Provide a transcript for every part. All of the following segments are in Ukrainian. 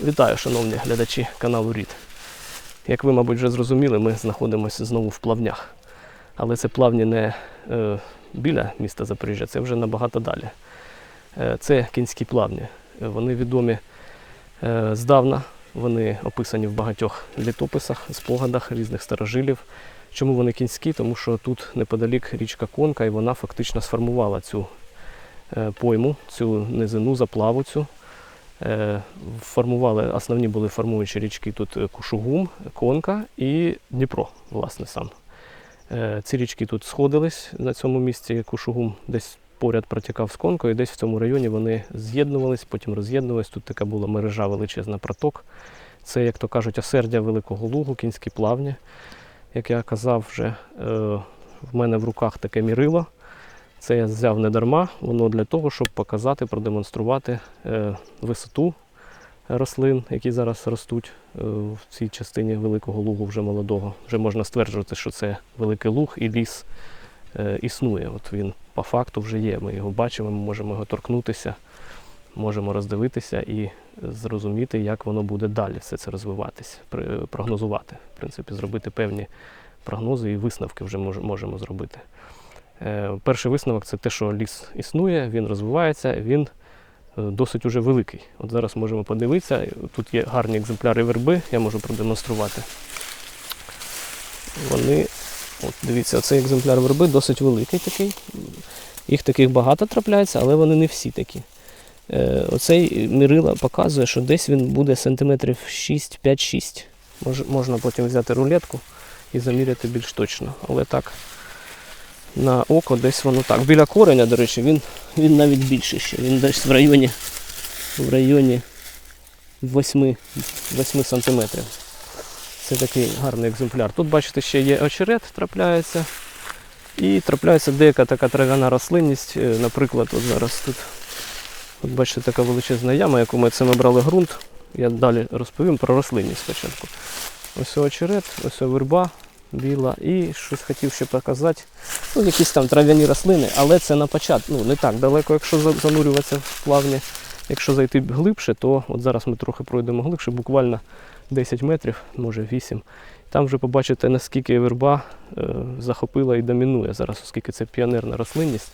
Вітаю, шановні глядачі каналу Рід. Як ви, мабуть, вже зрозуміли, ми знаходимося знову в плавнях. Але це плавні не е, біля міста Запоріжжя, це вже набагато далі. Е, це кінські плавні. Вони відомі е, здавна, вони описані в багатьох літописах, спогадах різних старожилів. Чому вони кінські? Тому що тут неподалік річка Конка, і вона фактично сформувала цю е, пойму, цю низину, заплаву цю. Е, Формували, основні були формуючі річки тут е, Кушугум, Конка і Дніпро, власне, сам. Е, Ці річки тут сходились на цьому місці. Кушугум десь поряд протікав з Конкою, десь в цьому районі вони з'єднувались, потім роз'єднувались. Тут така була мережа величезна проток. Це, як то кажуть, осердя Великого Лугу, кінські плавні. Як я казав вже, в мене в руках таке мірило. Це я взяв не дарма, воно для того, щоб показати, продемонструвати е, висоту рослин, які зараз ростуть е, в цій частині Великого Лугу вже молодого. Вже можна стверджувати, що це великий луг і ліс е, існує. От він по факту вже є. Ми його бачимо, ми можемо його торкнутися, можемо роздивитися і зрозуміти, як воно буде далі все це розвиватися, прогнозувати, в принципі, зробити певні прогнози і висновки вже можемо зробити. Е, Перший висновок це те, що ліс існує, він розвивається, він е, досить уже великий. От зараз можемо подивитися. Тут є гарні екземпляри верби, я можу продемонструвати. Вони, от дивіться, цей екземпляр верби досить великий такий. Їх таких багато трапляється, але вони не всі такі. Е, Оцей мірила показує, що десь він буде сантиметрів 6, 5-6. Мож, можна потім взяти рулетку і заміряти більш точно. Але так, на око десь воно так. Біля кореня, до речі, він, він навіть більший ще. Він десь в районі, в районі 8, 8 сантиметрів. Це такий гарний екземпляр. Тут, бачите, ще є очерет, трапляється. І трапляється деяка така трав'яна рослинність. Е, Наприклад, от зараз тут от бачите, така величезна яма, яку ми це брали ґрунт. Я далі розповім про рослинність спочатку. Ось очерет, ось верба біла. І щось хотів ще показати. Ну, якісь там трав'яні рослини, але це на початку. Ну, не так далеко, якщо занурюватися в плавні. Якщо зайти глибше, то от зараз ми трохи пройдемо глибше, буквально 10 метрів, може 8. Там вже побачите, наскільки верба е, захопила і домінує зараз, оскільки це піонерна рослинність.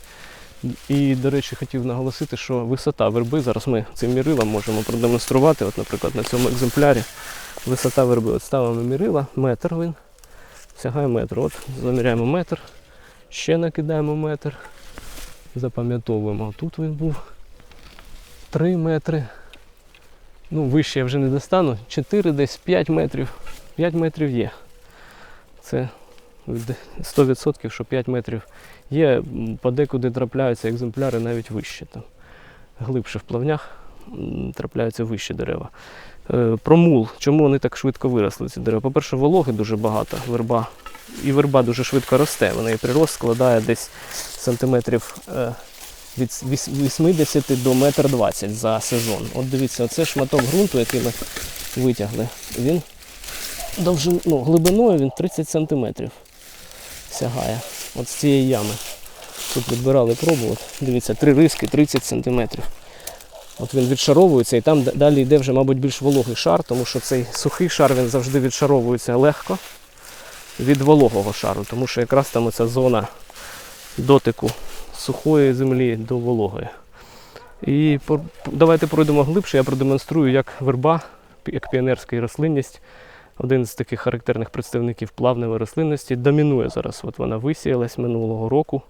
І, до речі, хотів наголосити, що висота верби, зараз ми цим мірилом можемо продемонструвати. От, наприклад, на цьому екземплярі висота верби. От ставимо мірила, метр він сягає метр. От заміряємо метр, ще накидаємо метр, запам'ятовуємо. Тут він був 3 метри. Ну, вище я вже не достану. 4 десь 5 метрів. 5 метрів є. Це 100%, що 5 метрів є. Подекуди трапляються екземпляри навіть вище. Там. Глибше в плавнях трапляються вищі дерева. Е, Про мул. Чому вони так швидко виросли, ці дерева? По-перше, вологи дуже багато, верба. І верба дуже швидко росте. Вона і прирост складає десь сантиметрів е, від 80 до 1,20 м за сезон. От дивіться, оце шматок ґрунту, який ми витягли, він довжин, ну, глибиною він 30 сантиметрів сягає. От з цієї ями. Тут відбирали пробу, от, дивіться, три риски 30 сантиметрів. От він відшаровується і там далі йде вже, мабуть, більш вологий шар, тому що цей сухий шар він завжди відшаровується легко від вологого шару, тому що якраз там оця зона дотику сухої землі до вологої. І давайте пройдемо глибше, я продемонструю, як верба, як піонерська рослинність, один з таких характерних представників плавневої рослинності, домінує зараз. От вона висіялась минулого року.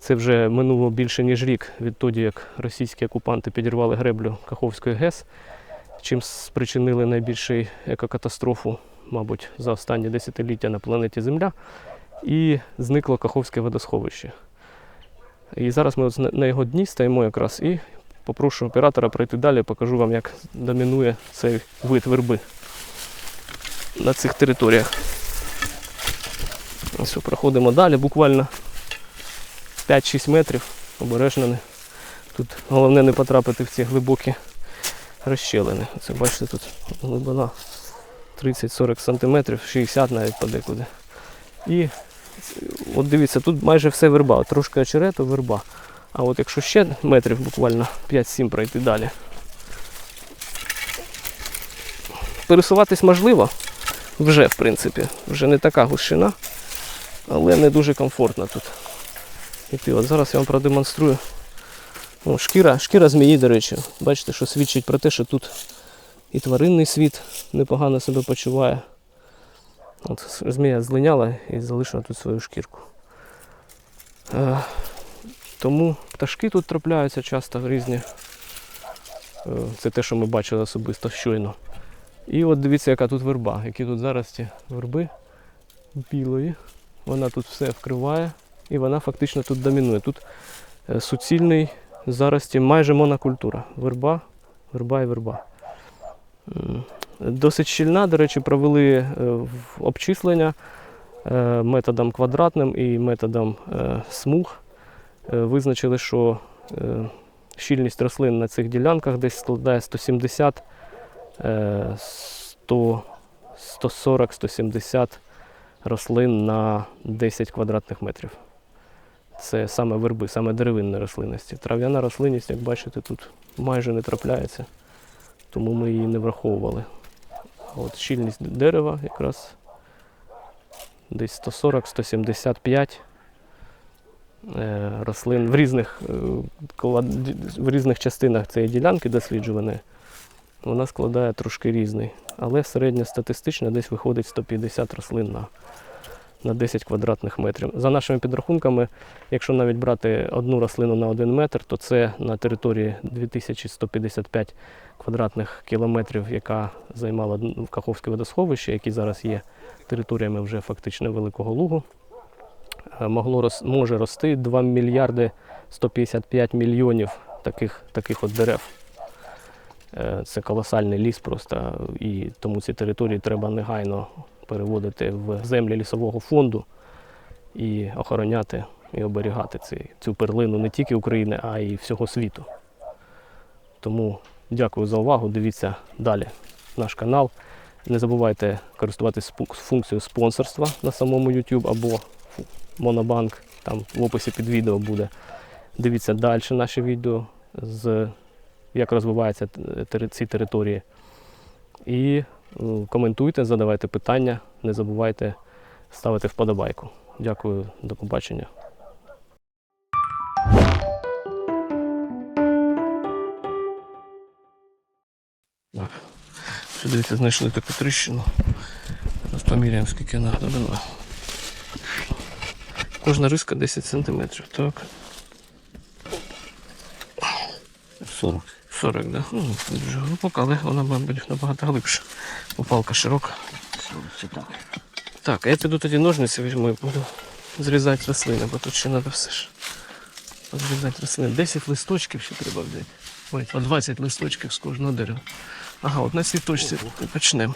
Це вже минуло більше ніж рік відтоді, як російські окупанти підірвали греблю Каховської ГЕС, чим спричинили найбільшу екокатастрофу, мабуть, за останні десятиліття на планеті Земля. І зникло Каховське водосховище. І зараз ми на- його дні стоїмо якраз і попрошу оператора пройти далі, покажу вам, як домінує цей вид верби на цих територіях. Ось проходимо далі, буквально 5-6 метрів, обережно. Не. Тут головне не потрапити в ці глибокі розщелини. Це бачите, тут глибина 30-40 см, 60 навіть подекуди. І от дивіться, тут майже все верба, трошки очерету, верба. А от якщо ще метрів буквально 5-7 пройти далі, пересуватись можливо. Вже, в принципі, вже не така гущина, але не дуже комфортно тут. Іти. От зараз я вам продемонструю. Ну, шкіра, шкіра змії, до речі. Бачите, що свідчить про те, що тут і тваринний світ непогано себе почуває. От змія злиняла і залишила тут свою шкірку. Е, тому пташки тут трапляються часто різні. Е, Це те, що ми бачили особисто щойно. І от дивіться, яка тут верба, які тут зараз ці верби білої. Вона тут все вкриває і вона фактично тут домінує. Тут е, суцільний зарості майже монокультура. Верба, верба і верба. Досить щільна, до речі, провели е, обчислення е, методом квадратним і методом смуг. Визначили, що щільність рослин на цих ділянках десь складає 170, е, 100, 140-170 рослин на 10 квадратних метрів. Це саме верби, саме деревинної рослинності. Трав'яна рослинність, як бачите, тут майже не трапляється, тому ми її не враховували. А от щільність дерева якраз десь 140-175 е, рослин в різних, е, в різних частинах цієї ділянки досліджуваної. Вона складає трошки різний. Але середньостатистично десь виходить 150 рослин на, на 10 квадратних метрів. За нашими підрахунками, якщо навіть брати одну рослину на 1 метр, то це на території 2155 квадратних кілометрів, яка займала д- Каховське водосховище, які зараз є територіями вже фактично Великого Лугу. Е, Могло може рости 2 мільярди 155 мільйонів таких, таких от дерев. Е, Це колосальний ліс просто, і тому ці території треба негайно переводити в землі лісового фонду і охороняти і оберігати цю перлину не тільки України, а й всього світу. Тому дякую за увагу. Дивіться далі наш канал. Не забувайте користуватися функцією спонсорства на самому YouTube або Монобанк. Там в описі під відео буде. Дивіться далі наші відео з як розвиваються ці території. І е, коментуйте, задавайте питання, не забувайте ставити вподобайку. Дякую, до побачення. Що, Дивіться, знайшли таку тріщину. Зараз поміряємо, скільки вона глибина. Кожна риска 10 см. Так. 40. 40, да. Ну, не дуже глибока, але вона мабуть набагато глибша. Палка широка. 40 так. Так, а я піду тоді ножниці візьму і буду зрізати рослини, бо тут ще треба все ж. Зрізати рослини. 10 листочків ще треба взяти. Ой, по 20 листочків з кожного дерева. Ага, от на цій точці почнемо.